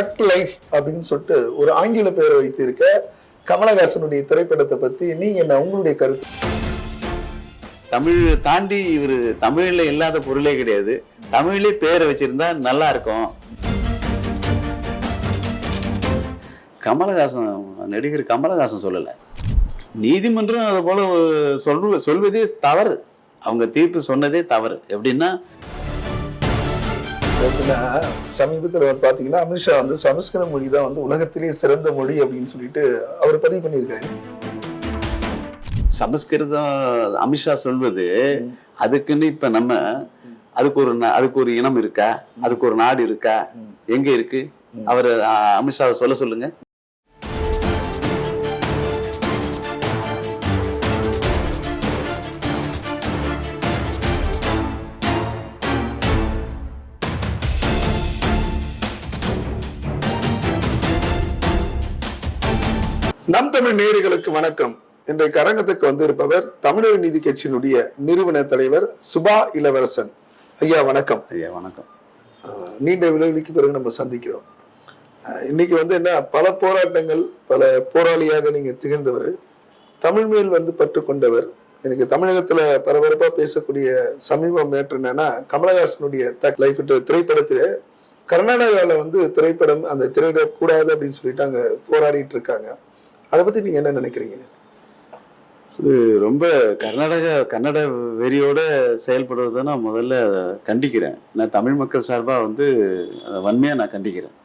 தக் லைஃப் அப்படின்னு சொல்லிட்டு ஒரு ஆங்கில பெயரை வைத்திருக்க கமலஹாசனுடைய திரைப்படத்தை பத்தி நீங்க என்ன உங்களுடைய கருத்து? தமிழ் தாண்டி இவர் தமிழ்ல இல்லாத பொருளே கிடையாது. தமிழ்லயே பேரை வச்சிருந்தா நல்லா இருக்கும். கமலஹாசன் நடிகர் கமலஹாசன் சொல்லல. நீதிமன்றம் அதை போல சொல்வ சொல்வதே தவறு. அவங்க தீர்ப்பு சொன்னதே தவறு. எப்படின்னா எப்படின்னா சமீபத்தில் வந்து பாத்தீங்கன்னா அமித்ஷா வந்து சமஸ்கிருத மொழி தான் வந்து உலகத்திலேயே சிறந்த மொழி அப்படின்னு சொல்லிட்டு அவர் பதிவு பண்ணியிருக்காரு. சமஸ்கிருதம் அமித்ஷா சொல்வது அதுக்குன்னு இப்ப நம்ம அதுக்கு ஒரு அதுக்கு ஒரு இனம் இருக்கா? அதுக்கு ஒரு நாடு இருக்கா? எங்க இருக்கு? அவர் அமித்ஷாவை சொல்ல சொல்லுங்க. நம் தமிழ் நேயர்களுக்கு வணக்கம். இன்றைக்கு அரங்கத்துக்கு வந்திருப்பவர் தமிழர் நீதி கட்சியினுடைய நிறுவன தலைவர் சுபா இளவரசன். ஐயா வணக்கம். ஐயா வணக்கம். நீண்ட விளைவுக்கு பிறகு நம்ம சந்திக்கிறோம். இன்னைக்கு வந்து என்ன பல போராட்டங்கள் பல போராளியாக நீங்க திகழ்ந்தவர் தமிழ் மேல் வந்து பற்று கொண்டவர். எனக்கு தமிழகத்துல பரபரப்பா பேசக்கூடிய சமீபம் மேற்று என்னன்னா கமலஹாசனுடைய லைஃப் திரைப்படத்துல கர்நாடகாவில் வந்து திரைப்படம் அந்த திரையிடக்கூடாது அப்படின்னு சொல்லிட்டு அங்க போராடிட்டு இருக்காங்க. அதை பத்தி நீங்க என்ன நினைக்கிறீங்க? இது ரொம்ப கர்நாடகா கன்னட வெறியோட செயல்படுறதை நான் முதல்ல கண்டிக்கிறேன். நான் தமிழ் மக்கள் சார்பாக வந்து அதை வன்மையாக நான் கண்டிக்கிறேன்.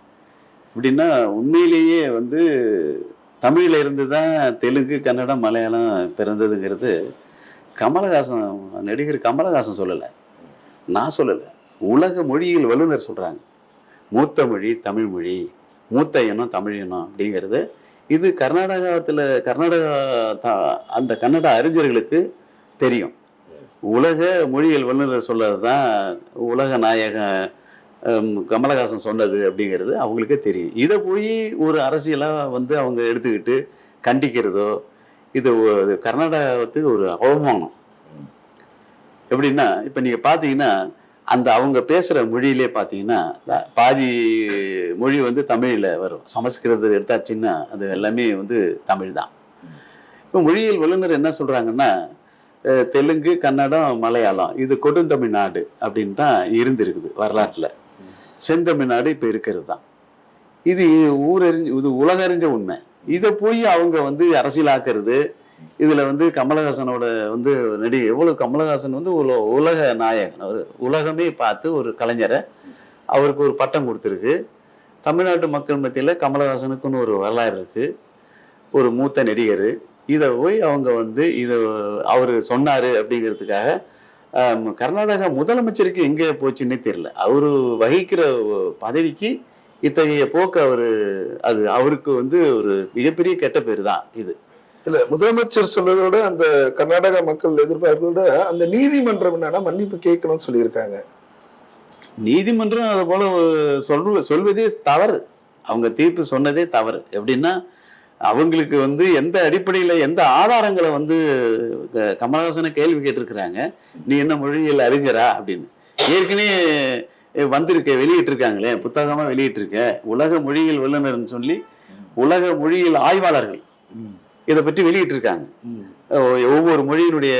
எப்படின்னா உண்மையிலேயே வந்து தமிழில் இருந்து தான் தெலுங்கு கன்னடம் மலையாளம் பிறந்ததுங்கிறது கமலஹாசன் நடிகர் கமலஹாசன் சொல்லலை. நான் சொல்லலை. உலக மொழியில் வல்லுநர் சொல்கிறாங்க மூத்த மொழி தமிழ் மொழி. மூத்த இனம் தமிழ் இனம் அப்படிங்கிறது. இது கர்நாடகத்தில் கர்நாடகா த- அந்த கன்னட அறிஞர்களுக்கு தெரியும். உலக மொழியியல் வல்லுநர் சொல்லது தான் உலக நாயகன் கமலஹாசன் சொன்னது அப்படிங்கிறது அவங்களுக்கே தெரியும். இதை போய் ஒரு அரசியலாக வந்து அவங்க எடுத்துக்கிட்டு கண்டிக்கிறதோ இது இது கர்நாடகத்துக்கு ஒரு அவமானம். எப்படின்னா இப்போ நீங்கள் பார்த்தீங்கன்னா அந்த அவங்க பேசுகிற மொழியிலே பார்த்தீங்கன்னா பாதி மொழி வந்து தமிழில் வரும். சமஸ்கிருதத்தை எடுத்தாச்சுன்னா அது எல்லாமே வந்து தமிழ் தான். இப்போ மொழியியல் வல்லுநர் என்ன சொல்கிறாங்கன்னா தெலுங்கு கன்னடம் மலையாளம் இது கொடுந்தமிழ்நாடு அப்படின்னு தான் இருந்திருக்குது வரலாற்றில். செந்தமிழ்நாடு இப்போ இருக்கிறது தான். இது ஊரறிஞ்சு இது உலகறிஞ்ச உண்மை. இதை போய் அவங்க வந்து அரசியலாக்குறது இதில் வந்து கமலஹாசனோட வந்து நடி எவ்வளோ கமலஹாசன் வந்து உல உலக நாயகன். அவர் உலகமே பார்த்து ஒரு கலைஞரை அவருக்கு ஒரு பட்டம் கொடுத்துருக்கு. தமிழ்நாட்டு மக்கள் மத்தியில் கமலஹாசனுக்குன்னு ஒரு வரலாறு இருக்குது ஒரு மூத்த நடிகர். இதை போய் அவங்க வந்து இதை அவர் சொன்னார் அப்படிங்கிறதுக்காக கர்நாடகா முதலமைச்சருக்கு எங்கே போச்சுன்னே தெரியல. அவர் வகிக்கிற பதவிக்கு இத்தகைய போக்கு அவர் அது அவருக்கு வந்து ஒரு மிகப்பெரிய கெட்ட பேர் தான் இது. இல்ல முதலமைச்சர் சொல்றதை விட அந்த கர்நாடக மக்கள் எதிர்பார்ப்பதை விட அந்த நீதிமன்றம் என்னன்னா மன்னிப்பு கேட்கணும்னு சொல்லியிருக்காங்க. நீதிமன்றம் அதை போல சொல்வ சொல்வதே தவறு. அவங்க தீர்ப்பு சொன்னதே தவறு. எப்படின்னா அவங்களுக்கு வந்து எந்த அடிப்படையில் எந்த ஆதாரங்களை வந்து க- கமலஹாசனை கேள்வி கேட்டிருக்கிறாங்க. நீ என்ன மொழியில் அறிஞரா? அப்படின்னு. ஏற்கனவே வந்திருக்க வெளியிட்டிருக்காங்களே புத்தகமாக வெளியிட்டிருக்க உலக மொழியியல் வல்லுநர்னு சொல்லி உலக மொழியியல் ஆய்வாளர்கள் இதை பற்றி வெளியிட்டிருக்காங்க. ஒ- ஒவ்வொரு மொழியினுடைய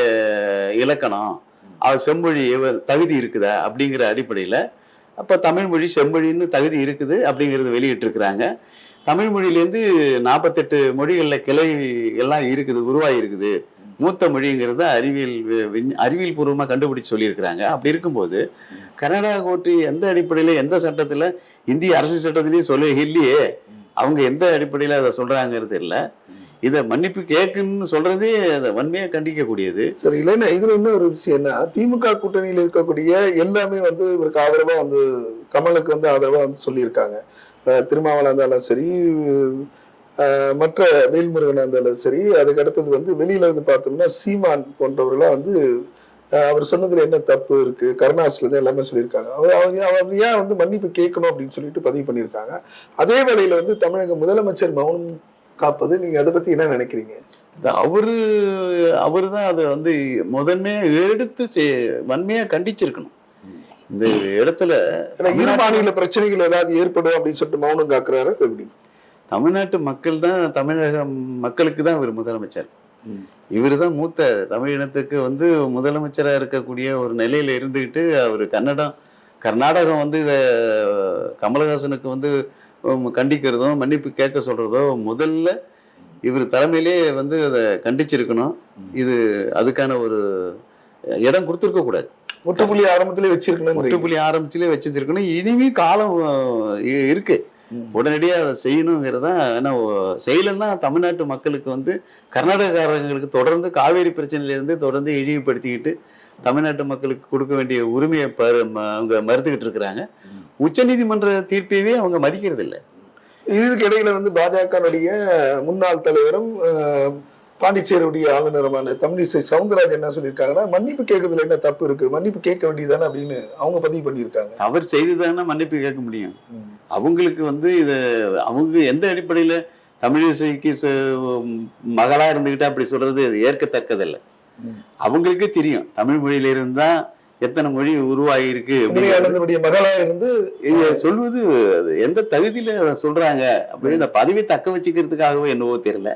இலக்கணம் அது செம்மொழி தகுதி இருக்குதா அப்படிங்கிற அடிப்படையில் அப்போ தமிழ் மொழி செம்மொழின்னு தகுதி இருக்குது அப்படிங்கிறது வெளியிட்டிருக்கிறாங்க. தமிழ் மொழியிலேருந்து நாற்பத்தெட்டு மொழிகளில் கிளை எல்லாம் இருக்குது உருவாகி இருக்குது. மூத்த மொழிங்கிறத அறிவியல் அறிவியல் பூர்வமாக கண்டுபிடிச்சு சொல்லியிருக்கிறாங்க. அப்படி இருக்கும்போது கர்நாடகா கோர்ட்டு எந்த அடிப்படையில் எந்த சட்டத்தில் இந்திய அரசு சட்டத்திலேயே சொல்ல இல்லையே. அவங்க எந்த அடிப்படையில் அதை சொல்கிறாங்கிறது இல்லை இதை மன்னிப்பு கேட்குன்னு சொல்றதே அதை வன்மையாக கண்டிக்கக்கூடியது. சரி இல்லைன்னா இதுல இன்னும் ஒரு விஷயம் என்ன? திமுக கூட்டணியில் இருக்கக்கூடிய எல்லாமே வந்து இவருக்கு ஆதரவா வந்து கமலுக்கு வந்து ஆதரவா வந்து சொல்லியிருக்காங்க. அஹ் இருந்தாலும் சரி மற்ற வேல்முருகனா இருந்தாலும் சரி அதுக்கு அடுத்தது வந்து வெளியில இருந்து பார்த்தோம்னா சீமான் போன்றவர்களாம் வந்து அவர் சொன்னதுல என்ன தப்பு இருக்கு? கருணாசில தான் எல்லாமே சொல்லியிருக்காங்க. அவர் அவர் ஏன் அவர் ஏன் வந்து மன்னிப்பு கேட்கணும் அப்படின்னு சொல்லிட்டு பதிவு பண்ணியிருக்காங்க. அதே வேளையில வந்து தமிழக முதலமைச்சர் மௌனம் காப்பது நீங்க அதை பத்தி என்ன நினைக்கிறீங்க? அவரு அவர் தான் அதை வந்து முதன்மையாக எடுத்து வன்மையாக கண்டிச்சிருக்கணும். இந்த இடத்துல இரு மாநில பிரச்சனைகள் ஏதாவது ஏற்படும் அப்படின்னு சொல்லிட்டு மௌனம் காக்குறாரு எப்படி? தமிழ்நாட்டு மக்கள் தான் தமிழக மக்களுக்கு தான் இவர் முதலமைச்சர். இவர் தான் மூத்த தமிழ் இனத்துக்கு வந்து முதலமைச்சராக இருக்கக்கூடிய ஒரு நிலையில இருந்துக்கிட்டு அவர் கன்னடம் கர்நாடகம் வந்து இதை கமலஹாசனுக்கு வந்து கண்டிக்கிறதோ மன்னிப்பு கேட்க சொல்றதோ முதல்ல இவர் தலைமையிலே வந்து அதை கண்டிச்சிருக்கணும். இது அதுக்கான ஒரு இடம் கொடுத்துருக்க கூடாது. முற்றுப்புள்ளி ஆரம்பத்திலே வச்சிருக்கணும் முற்றுப்புள்ளி ஆரம்பிச்சுலே வச்சிருக்கணும் இனிமே காலம் இருக்கு. உடனடியாக அதை செய்யணுங்கிறதா ஏன்னா செய்யலைன்னா தமிழ்நாட்டு மக்களுக்கு வந்து கர்நாடகக்காரங்களுக்கு தொடர்ந்து காவேரி பிரச்சனையிலேருந்து தொடர்ந்து இழிவுபடுத்திக்கிட்டு தமிழ்நாட்டு மக்களுக்கு கொடுக்க வேண்டிய உரிமையை அவங்க மறுத்துக்கிட்டு இருக்கிறாங்க. உச்சநீதிமன்ற தீர்ப்பையே அவங்க மதிக்கிறது இல்லை இதுக்கு இடையில வந்து பாஜகனுடைய முன்னாள் தலைவரும் பாண்டிச்சேரியுடைய ஆளுநருமான தமிழிசை சவுந்தரராஜன் என்ன சொல்லியிருக்காங்கன்னா மன்னிப்பு கேட்கறதுல என்ன தப்பு இருக்கு? மன்னிப்பு கேட்க வேண்டியதானே அப்படின்னு அவங்க பதிவு பண்ணியிருக்காங்க. அவர் செய்துதானே மன்னிப்பு கேட்க முடியும். அவங்களுக்கு வந்து இது அவங்க எந்த அடிப்படையில் தமிழிசைக்கு ச- மகளா இருந்துகிட்டு அப்படி சொல்றது ஏற்கத்தக்கதில்லை. அவங்களுக்கே தெரியும். தமிழ் மொழியில இருந்தா எத்தனை மொழி உருவாகி இருக்கு இருந்து சொல்வது எந்த தகுதியில சொல்றாங்க அப்படி இந்த பதவி தக்க வச்சுக்கிறதுக்காகவோ என்னவோ தெரியல.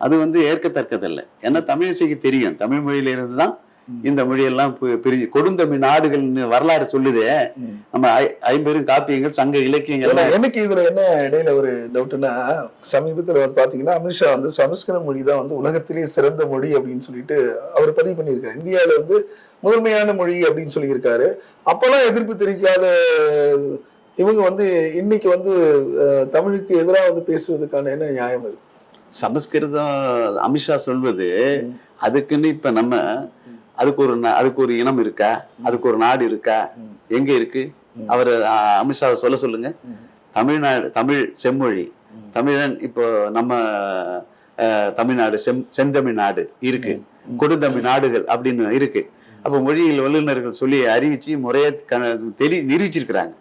அது வந்து ஏற்கத்தக்கதல்ல. ஏன்னா தமிழிசைக்கு தெரியும். தமிழ் மொழியில இருந்து தான் இந்த மொழியெல்லாம் பிரிஞ்சு கொடுந்தமிழ் நாடுகள்னு வரலாறு சொல்லுதே. நம்ம ஐ- ஐம்பெரும் காப்பியங்கள் சங்க இலக்கியங்கள் எனக்கு இதுல என்ன இடையில ஒரு டவுட்னா சமீபத்துல வந்து பாத்தீங்கன்னா அமித்ஷா வந்து சமஸ்கிருத மொழி தான் வந்து உலகத்திலேயே சிறந்த மொழி அப்படின்னு சொல்லிட்டு அவர் பதிவு பண்ணியிருக்காரு. இந்தியாவில வந்து முதன்மையான மொழி அப்படின்னு சொல்லியிருக்காரு. அப்பெல்லாம் எதிர்ப்பு தெரிவிக்காத இவங்க வந்து இன்னைக்கு வந்து தமிழுக்கு எதிராக வந்து பேசுவதற்கான என்ன நியாயம் இருக்கு சமஸ்கிருதம் அமித்ஷா சொல்வது அதுக்குன்னு இப்ப நம்ம அதுக்கு ஒரு அதுக்கு ஒரு இனம் இருக்கா? அதுக்கு ஒரு நாடு இருக்கா? எங்க இருக்கு? அவர் அமித்ஷாவை சொல்ல சொல்லுங்க. தமிழ்நாடு தமிழ் செம்மொழி. தமிழன் இப்போ நம்ம தமிழ்நாடு செம் செந்தமிழ்நாடு இருக்கு. கொடுந்தமிழ் நாடுகள் அப்படின்னு இருக்கு. அப்போ மொழியில் வல்லுநர்கள் சொல்லி அறிவிச்சு முறையா க- தெரி நிரூபிச்சிருக்கிறாங்க.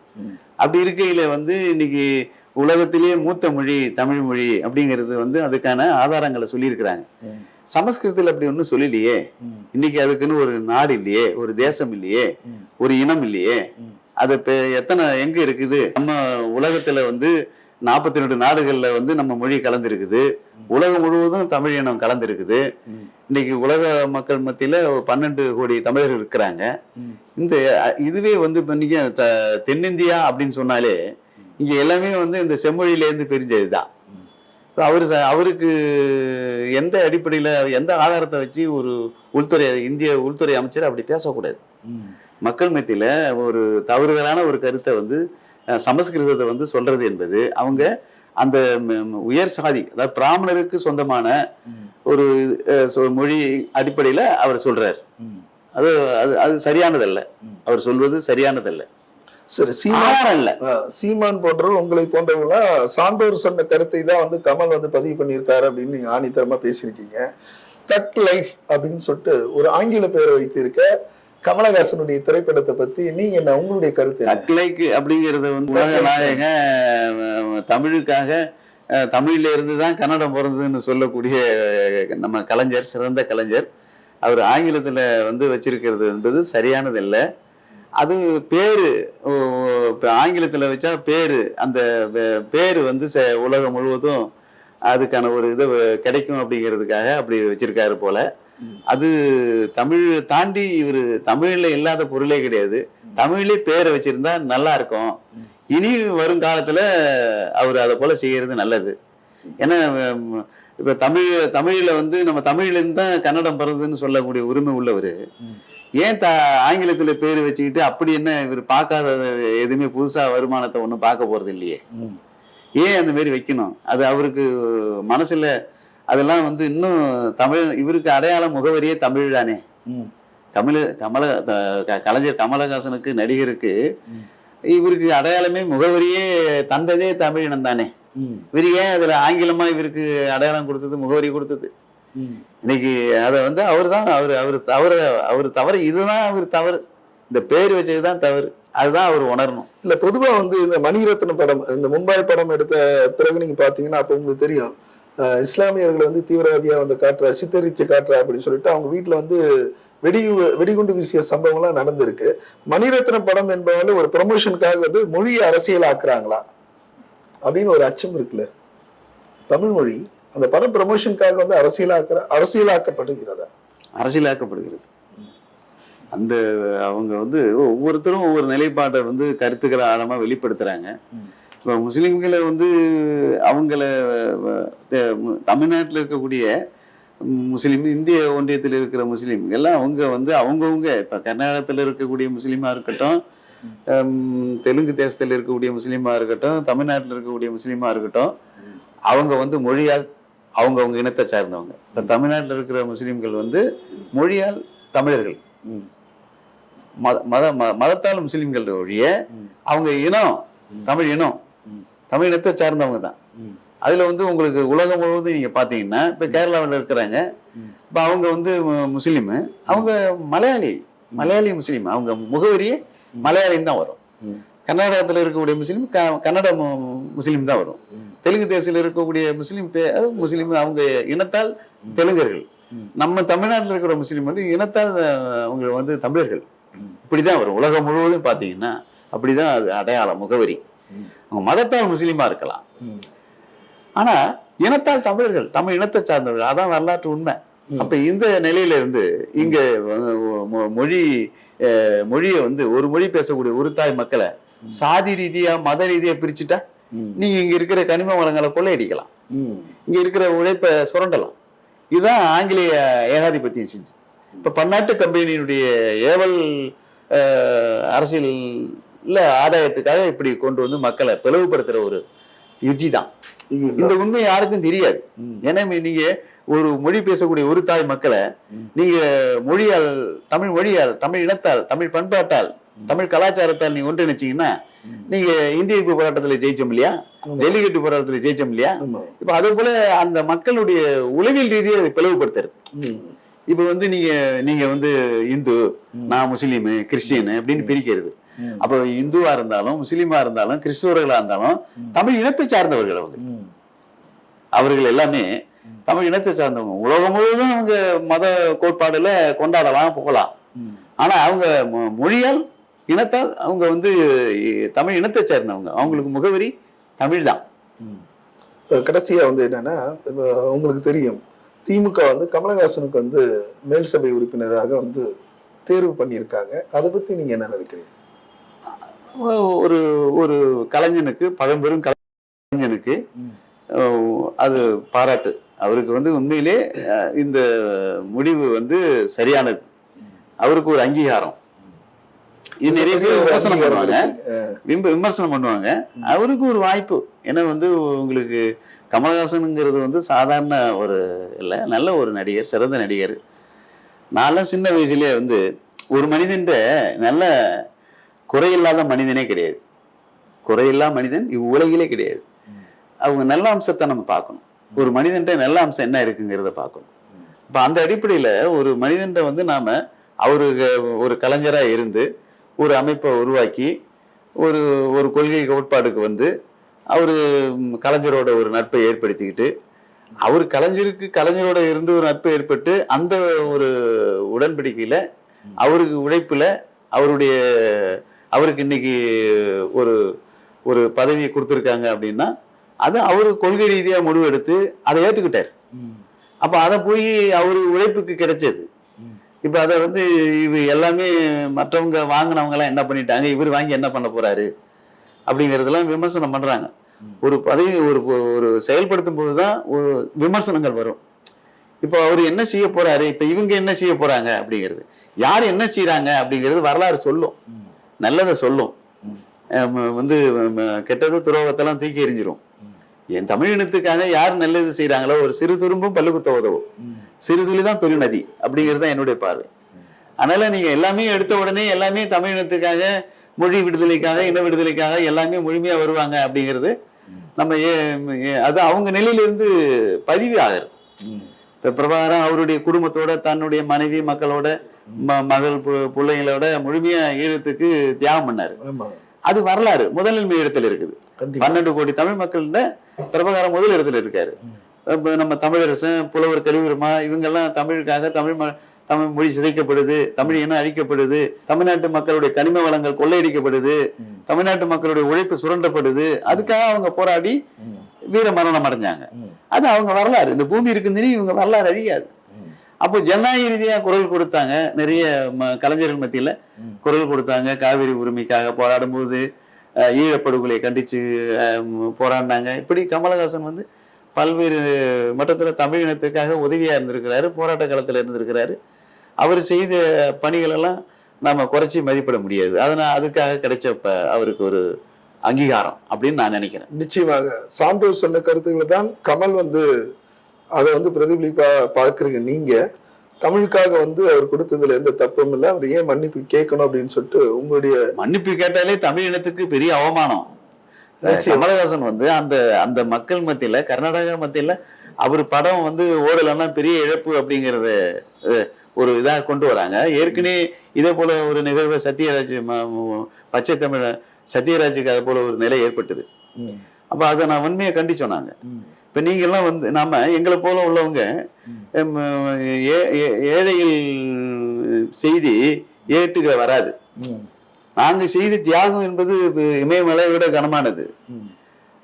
அப்படி இருக்கையில வந்து இன்னைக்கு உலகத்திலேயே மூத்த மொழி தமிழ் மொழி அப்படிங்கிறது வந்து அதுக்கான ஆதாரங்களை சொல்லியிருக்கிறாங்க. சமஸ்கிருதத்தில் அப்படி ஒன்றும் சொல்லலையே. இன்னைக்கு அதுக்குன்னு ஒரு நாடு இல்லையே ஒரு தேசம் இல்லையே ஒரு இனம் இல்லையே. அது எத்தனை எங்க இருக்குது? நம்ம உலகத்துல வந்து நாற்பத்தி ரெண்டு நாடுகள்ல வந்து நம்ம மொழி கலந்துருக்குது. உலகம் முழுவதும் தமிழ் இனம் கலந்துருக்குது. இன்னைக்கு உலக மக்கள் மத்தியில ஒரு பன்னெண்டு கோடி தமிழர்கள் இருக்கிறாங்க. இந்த இதுவே வந்து இப்போ நீங்க த- தென்னிந்தியா அப்படின்னு சொன்னாலே இங்க எல்லாமே வந்து இந்த செம்மொழியிலேருந்து பிரிஞ்சது பிரிஞ்சதுதான். அவர் அவரு ச- அவருக்கு எந்த அடிப்படையில எந்த ஆதாரத்தை வச்சு ஒரு உள்துறை இந்திய உள்துறை அமைச்சர் அப்படி பேசக்கூடாது. மக்கள் மத்தியில ஒரு தவறுதலான ஒரு கருத்தை வந்து சமஸ்கிருதத்தை வந்து சொல்றது என்பது அவங்க அந்த உயர் சாதி அதாவது பிராமணருக்கு சொந்தமான ஒரு மொழி அடிப்படையில அவர் சொல்றார். அது அது அது சரியானதல்ல. அவர் சொல்வது சரியானதல்ல. சரி சீமான் சீமான் போன்றவர் உங்களை போன்றவர்களா சான்றோர் சொன்ன கருத்தை தான் வந்து கமல் வந்து பதிவு பண்ணியிருக்காரு அப்படின்னு நீங்க ஆணித்தரமா பேசியிருக்கீங்க. தக் லைஃப் அப்படின்னு சொல்லிட்டு ஒரு ஆங்கில பெயரை வைத்திருக்க கமலஹாசனுடைய திரைப்படத்தை பத்தி நீங்க என்ன உங்களுடைய கருத்து என்ன? அட்லைக்கு அப்படிங்கிறது வந்து உலக நாயக தமிழுக்காக தமிழ்ல இருந்து தான் கன்னடம் பிறந்ததுன்னு சொல்லக்கூடிய நம்ம கலைஞர் சிறந்த கலைஞர். அவர் ஆங்கிலத்துல வந்து வச்சிருக்கிறது என்பது சரியானது இல்லை. அது பேரு இப்ப ஆங்கிலத்துல வச்சா பேரு அந்த பேரு வந்து ச- உலகம் முழுவதும் அதுக்கான ஒரு இது கிடைக்கும் அப்படிங்கிறதுக்காக அப்படி வச்சிருக்காரு போல. அது தமிழ் தாண்டி இவர் தமிழ்ல இல்லாத பொருளே கிடையாது. தமிழ்லயே பேரை வச்சிருந்தா நல்லா இருக்கும். இனி வருங்காலத்துல அவர் அதை போல செய்யறது நல்லது. ஏன்னா இப்ப தமிழ் தமிழ்ல வந்து நம்ம தமிழ்ல இருந்து தான் கன்னடம் பிறந்ததுன்னு சொல்லக்கூடிய உரிமை உள்ளவர். ஏன் த ஆங்கிலத்துல பேர் வச்சுக்கிட்டு அப்படி என்ன இவர் பார்க்காத எதுவுமே புதுசா வருமானத்தை ஒன்றும் பார்க்க போறது இல்லையே. ஏன் அந்த மாதிரி வைக்கணும்? அது அவருக்கு மனசுல அதெல்லாம் வந்து இன்னும் தமிழ் இவருக்கு அடையாள முகவரியே தமிழ் தானே. கமல கமல கலைஞர் கமலஹாசனுக்கு நடிகருக்கு இவருக்கு அடையாளமே முகவரியே தந்ததே தமிழினம் தானே. இவர் ஏன் அதுல ஆங்கிலமா இவருக்கு அடையாளம் கொடுத்தது முகவரி கொடுத்தது. இன்னைக்கு அதை வந்து அவர் தான் அவர் அவர் தவறு அவர் தவறு இதுதான் அவர் தவறு. இந்த பேர் வச்சதுதான் தவறு. அதுதான் அவர் உணரணும். இல்ல பொதுவா வந்து இந்த மணிரத்னம் படம் இந்த மும்பை படம் எடுத்த பிறகு நீங்க பாத்தீங்கன்னா அப்ப உங்களுக்கு தெரியும். இஸ்லாமியர்களை வந்து தீவிரவாதியா வந்து காட்டுற சித்தரிச்சு காட்டுற அப்படின்னு சொல்லிட்டு அவங்க வீட்டுல வந்து வெடி வெடிகுண்டு வீசிய சம்பவம்லாம் நடந்திருக்கு. மணிரத்னம் படம் என்பதால ஒரு ப்ரமோஷனுக்காக வந்து மொழியை அரசியல் ஆக்குறாங்களா அப்படின்னு ஒரு அச்சம் இருக்குல்ல. தமிழ் மொழி அந்த படம் ப்ரமோஷனுக்காக வந்து அரசியலாக்குற அரசியலாக்கப்படுகிறதா? அரசியலாக்கப்படுகிறது. அந்த அவங்க வந்து ஒவ்வொருத்தரும் ஒவ்வொரு நிலைப்பாட்டை வந்து கருத்துக்களை ஆழமா வெளிப்படுத்துறாங்க. இப்போ முஸ்லிம்களை வந்து அவங்கள தமிழ்நாட்டில் இருக்கக்கூடிய முஸ்லீம் இந்திய ஒன்றியத்தில் இருக்கிற முஸ்லீம் எல்லாம் அவங்க வந்து அவங்கவுங்க இப்போ கர்நாடகத்தில் இருக்கக்கூடிய முஸ்லீமா இருக்கட்டும் தெலுங்கு தேசத்தில் இருக்கக்கூடிய முஸ்லீமா இருக்கட்டும் தமிழ்நாட்டில் இருக்கக்கூடிய முஸ்லீமா இருக்கட்டும் அவங்க வந்து மொழியால் அவங்கவங்க இனத்தை சார்ந்தவங்க. இப்போ தமிழ்நாட்டில் இருக்கிற முஸ்லீம்கள் வந்து மொழியால் தமிழர்கள். மத மத ம- மதத்தால் முஸ்லீம்கள் ஒழிய அவங்க இனம் தமிழ் இனம். தமிழ் இனத்தை சார்ந்தவங்க தான். அதுல வந்து உங்களுக்கு உலகம் முழுவதும் நீங்க பாத்தீங்கன்னா இப்ப கேரளாவில் இருக்கிறாங்க. இப்ப அவங்க வந்து முஸ்லீமு. அவங்க மலையாளி மலையாளி முஸ்லீம். அவங்க முகவரியே மலையாளின்னு தான் வரும். கர்நாடகத்தில் இருக்கக்கூடிய முஸ்லீம் க- கன்னட முஸ்லீம் தான் வரும். தெலுங்கு தேசத்தில் இருக்கக்கூடிய முஸ்லீம் பே அது முஸ்லீம் அவங்க இனத்தால் தெலுங்கர்கள். நம்ம தமிழ்நாட்டில் இருக்கிற முஸ்லீம் வந்து இனத்தால் அவங்க வந்து தமிழர்கள். இப்படிதான் வரும். உலகம் முழுவதும் பார்த்தீங்கன்னா அப்படிதான் அது அடையாளம் முகவரி. அவங்க மதத்தால் முஸ்லீமா இருக்கலாம். ஆனா இனத்தால் தமிழர்கள் தமிழ் இனத்தை சார்ந்தவர்கள் அதான் வரலாற்று உண்மை அப்ப இந்த நிலையில இருந்து இங்க மொழி மொழியை வந்து ஒரு மொழி பேசக்கூடிய ஒரு தாய் மக்களை சாதி ரீதியா மத ரீதியா பிரிச்சுட்டா. நீங்க இங்க இருக்கிற கனிம வளங்களை கொள்ளையடிக்கலாம். இங்க இருக்கிற உழைப்பை சுரண்டலாம் இதுதான் ஆங்கிலேய ஏகாதிபத்தியம் செஞ்சது இப்ப பன்னாட்டு கம்பெனியினுடைய ஏவல் அஹ், அரசியல்ல ஆதாயத்துக்காக இப்படி கொண்டு வந்து மக்களை பிளவுபடுத்துற ஒரு யுத்தி தான். இந்த உண்மை யாருக்கும் தெரியாது. ஏன்னா நீங்க ஒரு மொழி பேசக்கூடிய ஒரு தாய் மக்களை நீங்க மொழியால் தமிழ் மொழியால் தமிழ் இனத்தால் தமிழ் பண்பாட்டால் தமிழ் கலாச்சாரத்தால் நீங்க ஒன்றிணைச்சீங்கன்னா நீங்க இந்திய எதிர்ப்பு போராட்டத்துல ஜெயிச்சோம் இல்லையா? ஜல்லிக்கட்டு போராட்டத்துல ஜெயிச்சோம் இல்லையா. இப்ப அதே போல அந்த மக்களுடைய உளவியல் ரீதியை அதை பிளவுபடுத்துறது. இப்ப வந்து நீங்க நீங்க வந்து இந்து நான் முஸ்லீமு கிறிஸ்டியன் அப்படின்னு பிரிக்கிறது. அப்ப இந்துவா இருந்தாலும் முஸ்லீமா இருந்தாலும் கிறிஸ்துவர்களா இருந்தாலும் தமிழ் இனத்தை சார்ந்தவர்கள் அவங்க. அவர்கள் எல்லாமே தமிழ் இனத்தை சார்ந்தவங்க. உலகம் முழுவதும் அவங்க மத கோட்பாடுல கொண்டாடலாம் போகலாம். ம். ஆனா அவங்க மொழியால் இனத்தால் அவங்க வந்து தமிழ் இனத்தை சேர்ந்தவங்க. அவங்களுக்கு முகவரி தமிழ் தான். இப்ப கடைசியா வந்து என்னன்னா உங்களுக்கு தெரியும் திமுக வந்து கமலஹாசனுக்கு வந்து மேல் சபை உறுப்பினராக வந்து தேர்வு பண்ணியிருக்காங்க. அதை பத்தி நீங்க என்ன நினைக்கிறீங்க? ஒரு ஒரு கலைஞனுக்கு பழம்பெரும் கலைஞனுக்கு அது பாராட்டு. அவருக்கு வந்து உண்மையிலே இந்த முடிவு வந்து சரியானது. அவருக்கு ஒரு அங்கீகாரம். இது நிறைய பேர் விமர்சனம் பண்ணுவாங்க. விம்ப விமர்சனம் பண்ணுவாங்க. அவருக்கு ஒரு வாய்ப்பு. ஏன்னா வந்து உங்களுக்கு கமலஹாசனுங்கிறது வந்து சாதாரண ஒரு இல்லை நல்ல ஒரு நடிகர் சிறந்த நடிகர். நான்லாம் சின்ன வயசுலயே வந்து ஒரு மனிதன் நல்ல குறையில்லாத மனிதனே கிடையாது. குறையில்லா மனிதன் இவ்வுலகிலே கிடையாது. அவங்க நல்ல அம்சத்தை நம்ம பார்க்கணும். ஒரு மனிதன்ட்ட நல்ல அம்சம் என்ன இருக்குங்கிறத பார்க்கணும். இப்போ அந்த அடிப்படையில் ஒரு மனிதன்ட்ட வந்து நாம் அவருக்கு ஒரு கலைஞராக இருந்து ஒரு அமைப்பை உருவாக்கி ஒரு ஒரு கொள்கை கோட்பாடுக்கு வந்து அவர் கலைஞரோட ஒரு நட்பை ஏற்படுத்திக்கிட்டு அவர் கலைஞருக்கு கலைஞரோட இருந்து ஒரு நட்பு ஏற்பட்டு அந்த ஒரு உடன்படிக்கையில் அவருக்கு உழைப்பில் அவருடைய அவருக்கு இன்னைக்கு ஒரு ஒரு பதவியை கொடுத்துருக்காங்க அப்படின்னா அது அவர் கொள்கை ரீதியா முடிவெடுத்து அதை ஏத்துக்கிட்டார். அப்ப அதை போய் அவர் உழைப்புக்கு கிடைச்சது. இப்ப அதை வந்து இவ எல்லாமே மற்றவங்க வாங்கினவங்க எல்லாம் என்ன பண்ணிட்டாங்க? இவர் வாங்கி என்ன பண்ண போறாரு? அப்படிங்கறதெல்லாம் விமர்சனம் பண்றாங்க. ஒரு பதவி ஒரு ஒரு செயல்படுத்தும் போதுதான் ஒரு விமர்சனங்கள் வரும். இப்போ அவர் என்ன செய்ய போறாரு? இப்ப இவங்க என்ன செய்ய போறாங்க? அப்படிங்கிறது. யார் என்ன செய்றாங்க? அப்படிங்கிறது வரலாறு சொல்லும். நல்லதை சொல்லும். வந்து கெட்டது துரோகத்தெல்லாம் தூக்கி எறிஞ்சிரும். என் தமிழ் இனத்துக்காக யார் நல்லது செய்யறாங்களோ ஒரு சிறு துரும்பும் பல்லுக்குத்த உதவும். சிறு துளி தான் பெருநதி அப்படிங்கிறது தான் என்னுடைய பார்வை. அதனால நீங்க எல்லாமே எடுத்த உடனே எல்லாமே தமிழ் இனத்துக்காக மொழி விடுதலைக்காக இன விடுதலைக்காக எல்லாமே முழுமையா வருவாங்க அப்படிங்கிறது நம்ம ஏ- அது அவங்க நிலையிலிருந்து பதிவு ஆகிறது. இப்ப பிரபாகரன் அவருடைய குடும்பத்தோட தன்னுடைய மனைவி மக்களோட மகள் பிள்ளைங்களோட முழுமையா ஈழத்துக்கு தியாகம் பண்ணாரு. அது வரலாறு முதலின்மை இடத்துல இருக்குது. பன்னெண்டு கோடி தமிழ் மக்கள்ல பிரபாகரன் முதல் இடத்துல இருக்காரு. நம்ம தமிழரசன் புலவர் கலிவருமா இவங்கெல்லாம் தமிழுக்காக தமிழ் தமிழ் மொழி சிதைக்கப்படுது தமிழ் இனம் அழிக்கப்படுது தமிழ்நாட்டு மக்களுடைய கனிம வளங்கள் கொள்ளையடிக்கப்படுது தமிழ்நாட்டு மக்களுடைய உழைப்பு சுரண்டப்படுது அதுக்காக அவங்க போராடி வீர மரணம் அடைஞ்சாங்க அது அவங்க வரலாறு. இந்த பூமி இருக்குதுன்னு இவங்க வரலாறு அழியாது. அப்போ ஜனநாயக ரீதியா குரல் கொடுத்தாங்க. நிறைய கலைஞர்கள் மத்தியில குரல் கொடுத்தாங்க. காவிரி உரிமைக்காக போராடும்போது அஹ், ம், போராடினாங்க. இப்படி கமலஹாசன் வந்து பல்வேறு மட்டத்துல தமிழ் இனத்துக்காக உதவியா இருந்திருக்கிறாரு. போராட்ட காலத்துல இருந்திருக்கிறாரு. அவர் செய்த பணிகள் எல்லாம் நாம குறைச்சி மதிப்பிட முடியாது. அதனால் அதுக்காக கிடைச்ச ப- அவருக்கு ஒரு அங்கீகாரம் அப்படின்னு நான் நினைக்கிறேன். நிச்சயமாக. சான்றோர் சொன்ன கருத்துக்களை தான் கமல் வந்து அதை வந்து பிரதிபலிப்பா பார்க்குறீங்க நீங்க. தமிழுக்காக வந்து அவர் கொடுத்ததுல எந்த தப்பும் இல்லை. அவர் ஏன் மன்னிப்பு கேட்கணும் அப்படின்னு சொல்லிட்டு உங்களுடைய மன்னிப்பு கேட்டாலே தமிழ் இனத்துக்கு பெரிய அவமானம். கமலஹாசன் வந்து அந்த அந்த மக்கள் மத்தியில கர்நாடகா மத்தியில அவர் படம் வந்து ஓடலைன்னா பெரிய இழப்பு அப்படிங்கறத ஒரு இதாக கொண்டு வராங்க. ஏற்கனவே இதே போல ஒரு நிகழ்வு சத்யராஜ் பச்சை தமிழ சத்யராஜுக்கு அது போல ஒரு நிலை ஏற்பட்டது. அப்ப அதை நான் உண்மையை கண்டிச்சோம் இப்ப நீங்க எல்லாம் வந்து நாம எங்களை போல உள்ளவங்க எம், ஏ- ஏ- ஏழையில் செய்தி ஏட்டுக்க வராது. நாங்க செய்த தியாகம் என்பது இமயமலை விட கனமானது.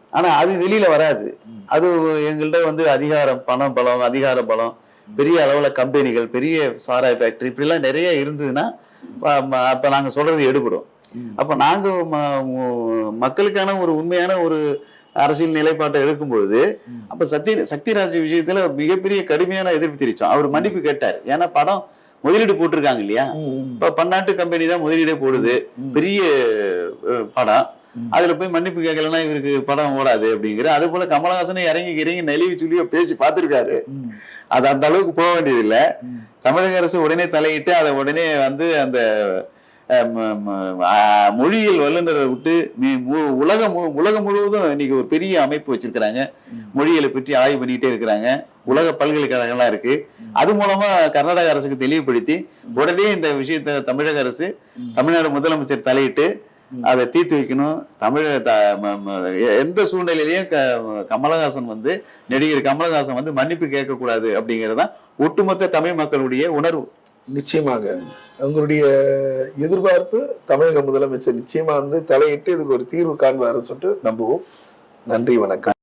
ஆனா அது வெளியில வராது. அது எங்கள்கிட்ட வந்து அதிகாரம் பணம் பலம் அதிகார பலம் பெரிய அளவுல கம்பெனிகள் பெரிய சாராய் ஃபேக்டரி இப்படிலாம் நிறைய இருந்ததுன்னா அப்ப நாங்க சொல்றது எடுபடும். அப்ப நாங்க மக்களுக்கான ஒரு உண்மையான ஒரு அரசியல் நிலைப்பாட்டை எடுக்கும்பொழுது அப்ப சத்ய சக்திராஜ் விஷயத்துல மிகப்பெரிய கடுமையான எதிர்ப்பு தெரிவிச்சோம். அவர் மன்னிப்பு கேட்டார். ஏன்னா படம் முதலீடு போட்டிருக்காங்க இல்லையா? இப்ப பன்னாட்டு கம்பெனி தான் முதலீடே போடுது. பெரிய படம். அதுல போய் மன்னிப்பு கேட்கலன்னா இவருக்கு படம் ஓடாது அப்படிங்கிற அது போல கமலஹாசனை இறங்கி இறங்கி நெளிவு சுழியோ பேசி பார்த்திருக்காரு. அது அந்த அளவுக்கு போக வேண்டியதில்லை. தமிழக அரசு உடனே தலையிட்டு அதை உடனே வந்து அந்த மொழியியல் வல்லுநரை விட்டு உலகம் உலகம் முழுவதும் இன்னைக்கு ஒரு பெரிய அமைப்பு வச்சிருக்கிறாங்க. மொழிகளை பற்றி ஆய்வு பண்ணிட்டே இருக்கிறாங்க. உலக பல்கலைக்கழகம்லாம் இருக்கு. அது மூலமா கர்நாடக அரசுக்கு தெளிவுபடுத்தி உடனே இந்த விஷயத்தை தமிழக அரசு தமிழ்நாடு முதலமைச்சர் தலையிட்டு அதை தீர்த்து வைக்கணும். தமிழ எந்த சூழ்நிலையிலையும் க- கமலஹாசன் வந்து நடிகர் கமலஹாசன் வந்து மன்னிப்பு கேட்கக்கூடாது அப்படிங்கறதுதான் ஒட்டுமொத்த தமிழ் மக்களுடைய உணர்வு. நிச்சயமாக. உங்களுடைய எதிர்பார்ப்பு தமிழக முதலமைச்சர் நிச்சயமா வந்து தலையிட்டு இதுக்கு ஒரு தீர்வு காண்பாருன்னு சொல்லிட்டு நம்புவோம். நன்றி வணக்கம்.